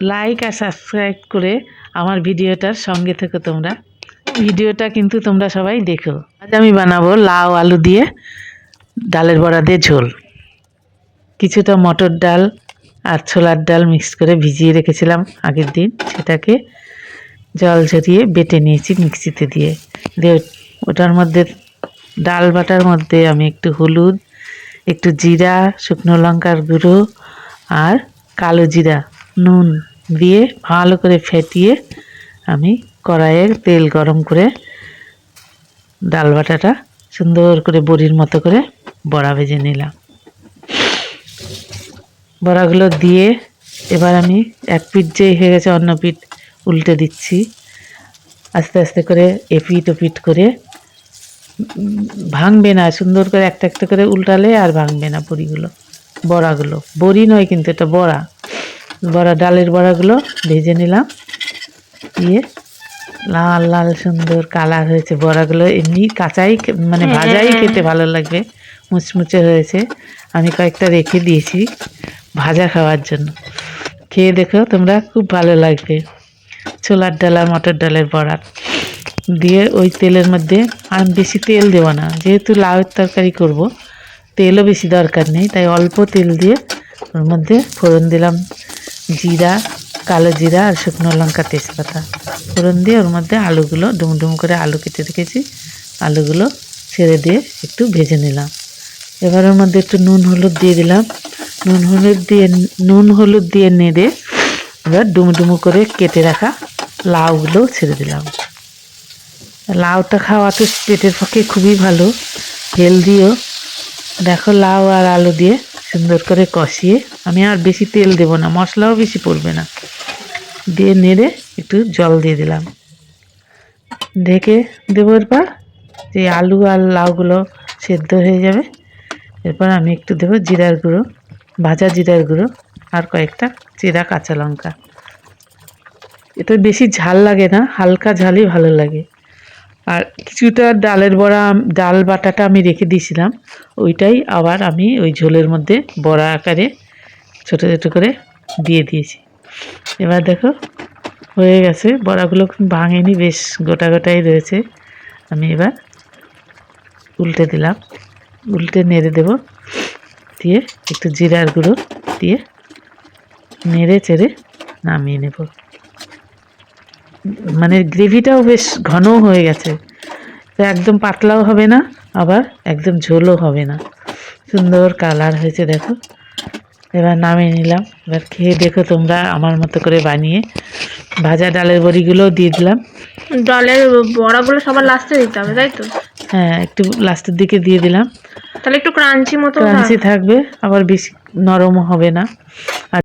Like আর subscribe করে আমার ভিডিওটার সঙ্গে থেকো তোমরা। ভিডিওটা কিন্তু তোমরা সবাই দেখো। আজ আমি বানাবো লাউ আলু দিয়ে ডালের বড়া দিয়ে ঝোল। কিছুটা মটর ডাল আর ছোলার ডাল মিক্স করে ভিজিয়ে রেখেছিলাম আগের দিন। সেটাকে জল ঝরিয়ে বেটে নিয়েছি মিক্সিতে দিয়ে। দিয়ে ওটার মধ্যে ডাল বাটার মধ্যে আমি একটু হলুদ, একটু জিরা, শুকনো লঙ্কার গুঁড়ো আর কালো জিরা নুন দিয়ে ভালো করে ফেটিয়ে আমি কড়াইয়ে তেল গরম করে ডাল বাটাটা সুন্দর করে বড়ির মতো করে বড়া ভেজে নিলাম। বড়াগুলো দিয়ে এবার আমি এক পিঠ যেই হয়ে গেছে অন্য পিঠ উল্টে দিচ্ছি। আস্তে আস্তে করে এপিট ওপিট করে ভাঙবে না, সুন্দর করে একটা একটা করে উল্টালে আর ভাঙবে না বড়িগুলো। বড়াগুলো। বড়ি নয় কিন্তু এটা বড়া। বড়া ডালের বড়াগুলো ভেজে নিলাম। দিয়ে লাল লাল সুন্দর কালার হয়েছে বড়াগুলো। এমনি কাঁচাই মানে ভাজাই খেতে ভালো লাগবে মুচমুচে হয়েছে। আমি কয়েকটা রেখে দিয়েছি ভাজা খাওয়ার জন্য। খেয়ে দেখো তোমরা খুব ভালো লাগবে। ছোলার ডাল আর মটর ডালের বড়া। দিয়ে ওই তেলের মধ্যে আমি বেশি তেল দেবো না যেহেতু লাউয়ের তরকারি করব তেলও বেশি দরকার নেই তাই অল্প তেল দিয়ে ওর মধ্যে ফোড়ন দিলাম। জিরা, কালো জিরা আর শুকনো লঙ্কা তেজপাতা। ফোড়ন দিয়ে ওর মধ্যে আলুগুলো ডুম ডুম করে আলু কেটে রেখেছি। আলুগুলো ছেড়ে দিয়ে একটু ভেজে নিলাম। এবার ওর মধ্যে একটু নুন হলুদ দিয়ে দিলাম। নুন হলুদ দিয়ে, নুন হলুদ দিয়ে নেড়ে এবার ডুমু ডুমু করে কেটে রাখা লাউগুলো ছেড়ে দিলাম। লাউটা খাওয়া তো পেটের পক্ষে খুবই ভালো। হেলদিও। দেখো লাউ আর আলু দিয়ে সুন্দর করে কষিয়ে আমি আর বেশি তেল দেব না, মশলাও বেশি পড়বে না। দিয়ে নেড়ে একটু জল দিয়ে দিলাম। ঢেকে দেবো এরপর যে আলু আর লাউগুলো সেদ্ধ হয়ে যাবে। এরপর আমি একটু দেবো জিরার গুঁড়ো, ভাজা জিরার গুঁড়ো আর কয়েকটা চেরা কাঁচা লঙ্কা। এতে বেশি ঝাল লাগে না, হালকা ঝালই ভালো লাগে। আর কিছুটা ডালের বড়া, ডাল বাটাটা আমি রেখে দিয়েছিলাম। ওইটাই আবার আমি ওই ঝোলের মধ্যে বড়া আকারে ছোটো ছোটো করে দিয়ে দিয়েছি। এবার দেখো, হয়ে গেছে। বড়াগুলো ভাঙেনি, বেশ গোটা গোটাই রয়েছে। আমি এবার উল্টে দিলাম। উল্টে নেড়ে দেব। দিয়ে একটু জিরার গুঁড়ো দিয়ে নেড়ে চেড়ে নামিয়ে নেব। মানে গ্রেভিটাও বেশ ঘনও হয়ে গেছে। তো একদম পাতলাও হবে না আবার একদম ঝোলও হবে না। সুন্দর কালার হয়েছে দেখো। এবার নামিয়ে নিলাম। এবার খেয়ে দেখো তোমরা আমার মতো করে বানিয়ে। ভাজা ডালের বড়িগুলোও দিয়ে দিলাম। ডালের বড়াগুলো সবার লাস্টে দিতে হবে তাই তো? হ্যাঁ একটু লাস্টের দিকে দিয়ে দিলাম। তাহলে একটু ক্রাঞ্চি মতো ক্রাঞ্চি থাকবে আবার বেশি নরমও হবে না।